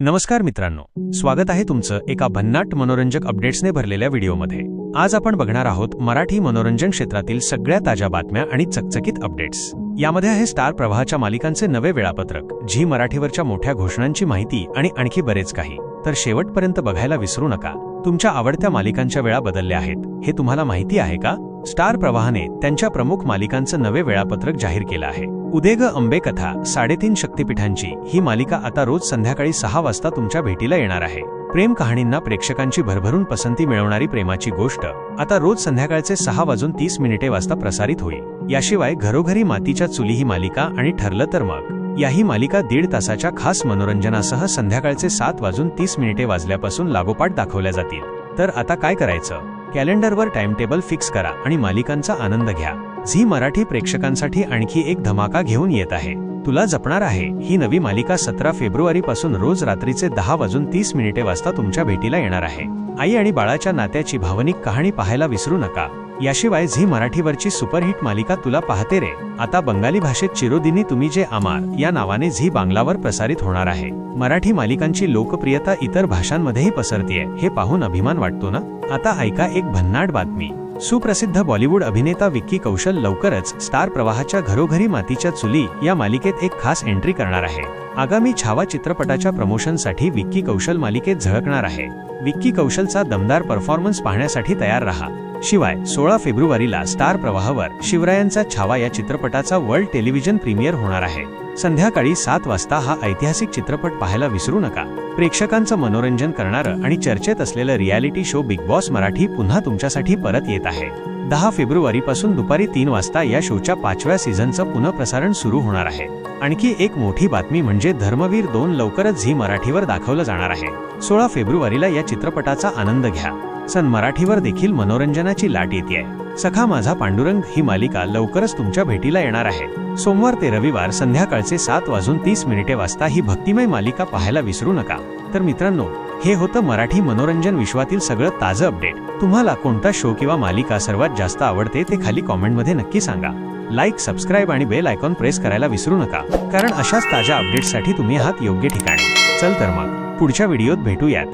नमस्कार मित्रांनो. स्वागत आहे तुमचं एका भन्नाट मनोरंजक अपडेट्सने भरलेल्या व्हिडिओमध्ये. आज आपण बघणार आहोत मराठी मनोरंजन क्षेत्रातील सगळ्या ताज्या बातम्या आणि चकचकीत अपडेट्स. यामध्ये आहे स्टार प्रवाहाच्या मालिकांचे नवे वेळापत्रक झी मराठीवरच्या मोठ्या घोषणांची माहिती आणि आणखी बरेच काही. तर शेवटपर्यंत बघायला विसरू नका. तुमच्या आवडत्या मालिकांच्या वेळा बदलल्या आहेत. हे तुम्हाला माहिती आहे का? स्टार प्रवाहाने त्यांच्या प्रमुख मालिकांचं नवे वेळापत्रक जाहीर केलं आहे. उदेग अंबे कथा साडेतीन शक्तिपीठांची ही मालिका आता रोज संध्याकाळी सहा वाजता तुमच्या भेटीला येणार आहे. प्रेम कहाणींना प्रेक्षकांची भरभरून पसंती मिळवणारी प्रेमाची गोष्ट आता रोज संध्याकाळचे सहा वाजून तीस मिनिटे वाजता प्रसारित होईल. याशिवाय घरोघरी मातीच्या चुली ही मालिका आणि ठरलं तर मग. याही मालिका दीड तासाच्या खास मनोरंजनासह संध्याकाळचे सात वाजून तीस मिनिटे वाजल्यापासून लागोपाठ दाखवल्या जातील. तर आता काय करायचं? कॅलेंडरवर टाइम टेबल फिक्स करा आणि मालिकांचा आनंद घ्या. झी मराठी प्रेक्षकांसाठी आणखी एक धमाका घेऊन येत आहे. तुला जपणार आहे ही नवी मालिका सतरा फेब्रुवारीपासून रोज रात्रीचे दहा वाजून तीस मिनिटे वाजता तुमच्या भेटीला येणार आहे. आई आणि बाळाच्या नात्याची भावनिक कहाणी पाहायला विसरू नका. याशिवाय झी मराठीवरची सुपरहिट मालिका तुला पाहते रे. आता बंगाली भाषेत चिरोदिनी तुम्ही जे आमार या नावाने झी बांगलावर प्रसारित होणार आहे. मराठी मालिकांची लोकप्रियता इतर भाषांमध्येही पसरतीये हे पाहून अभिमान वाटतो ना? आता ऐका एक भन्नाट बातमी. सुप्रसिद्ध बॉलिवूड अभिनेता विक्की कौशल लवकरच स्टार प्रवाहाच्या घरोघरी मातीच्या चुली या मालिकेत एक खास एंट्री करणार आहे. आगामी छावा चित्रपटाच्या प्रमोशनसाठी विक्की कौशल मालिकेत झळकणार आहे. विक्की कौशलचा दमदार परफॉर्मन्स पाहण्यासाठी तयार रहा. शिवाय सोळा फेब्रुवारीला स्टार प्रवाहावर शिवरायांचा छावा या चित्रपटाचा वर्ल्ड टेलिव्हिजन प्रीमियर होणार आहे. संध्याकाळी सात वाजता हा ऐतिहासिक चित्रपट पाहायला विसरू नका. प्रेक्षकांचं मनोरंजन करणारं आणि चर्चेत असलेलं reality show Bigg Boss Marathi पुन्हा तुमच्यासाठी परत येत आहे. दहा फेब्रुवारी पासून दुपारी तीन वाजता या शोच्या पाचव्या सीझनचं पुनःप्रसारण सुरू होणार आहे. आणखी एक मोठी बातमी म्हणजे धर्मवीर दोन लवकरच झी मराठीवर दाखवलं जाणार आहे. सोळा फेब्रुवारीला या चित्रपटाचा आनंद घ्या. सन मराठीवर देखील मनोरंजनाची लाट येते सखा माझा पांडुरंग ही मालिका लवकरच तुमच्या भेटीला येणार आहे. सोमवार ते रविवार संध्याकाळचे सात वाजून तीस मिनिटे वाजता ही भक्तिमय मालिका पाहायला विसरू नका. तर मित्रांनो हे होतं मराठी मनोरंजन विश्वातील सगळं ताजं अपडेट. तुम्हाला कोणता शो किंवा मालिका सर्वात जास्त आवडते ते खाली कॉमेंटमध्ये नक्की सांगा. लाईक सबस्क्राईब आणि बेल आयकॉन प्रेस करायला विसरू नका. कारण अशाच ताज्या अपडेट्ससाठी तुम्ही आहात योग्य ठिकाणी. चल तर मग पुढच्या व्हिडिओत भेटूयात.